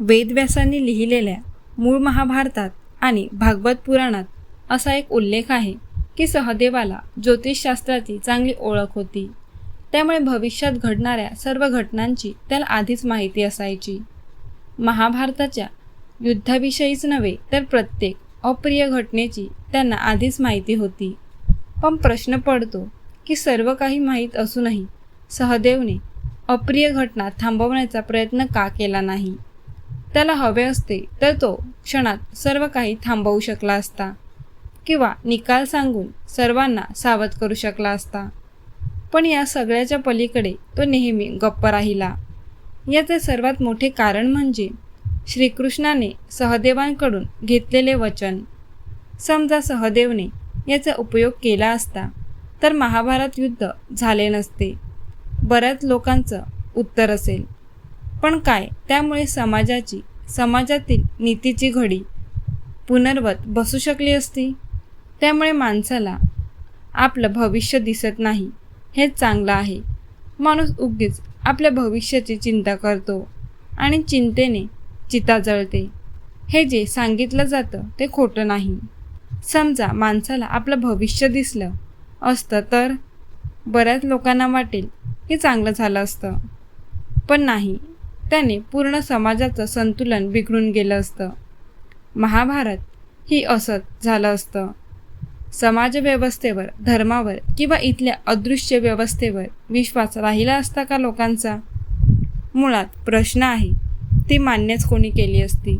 वेदव्यासांनी लिहिलेल्या मूळ महाभारतात आणि भागवत पुराणात असा एक उल्लेख आहे की सहदेवाला ज्योतिषशास्त्राची चांगली ओळख होती. त्यामुळे भविष्यात घडणाऱ्या सर्व घटनांची त्याला आधीच माहिती असायची. महाभारताच्या युद्धाविषयीच नव्हे तर प्रत्येक अप्रिय घटनेची त्यांना आधीच माहिती होती. पण प्रश्न पडतो की सर्व काही माहीत असूनही सहदेवने अप्रिय घटना थांबवण्याचा प्रयत्न का केला नाही? त्याला हवे असते तर तो क्षणात सर्व काही थांबवू शकला असता किंवा निकाल सांगून सर्वांना सावध करू शकला असता. पण या सगळ्याच्या पलीकडे तो नेहमी गप्प राहिला. याचे सर्वात मोठे कारण म्हणजे श्रीकृष्णाने सहदेवांकडून घेतलेले वचन. समजा सहदेवने याचा उपयोग केला असता तर महाभारत युद्ध झाले नसते. बऱ्याच लोकांचं उत्तर असेल. काय? त्यामुळे समाजाची समाजातील नीतीची घडी पुनर्वत बसू शकली असती? त्यामुळे माणसाला आपलं भविष्य दिसत नाही हे चांगलं आहे. माणूस उगीच आपल्या भविष्याची चिंता करतो आणि चिंतेने चिता जळते. हे जे सांगितलं जातं ते खोटं नाही. समजा माणसाला आपलं भविष्य दिसलं असतं तर बऱ्याच लोकांना वाटेल की चांगलं झालं असतं. पण नाही त्याने पूर्ण समाजाचं संतुलन बिघडून गेलं असतं. महाभारत ही असंच झालं असतं. समाजव्यवस्थेवर धर्मावर किंवा इथल्या अदृश्य व्यवस्थेवर विश्वास राहिला असता का लोकांचा? मुळात प्रश्न आहे ती मान्यच कोणी केली असती.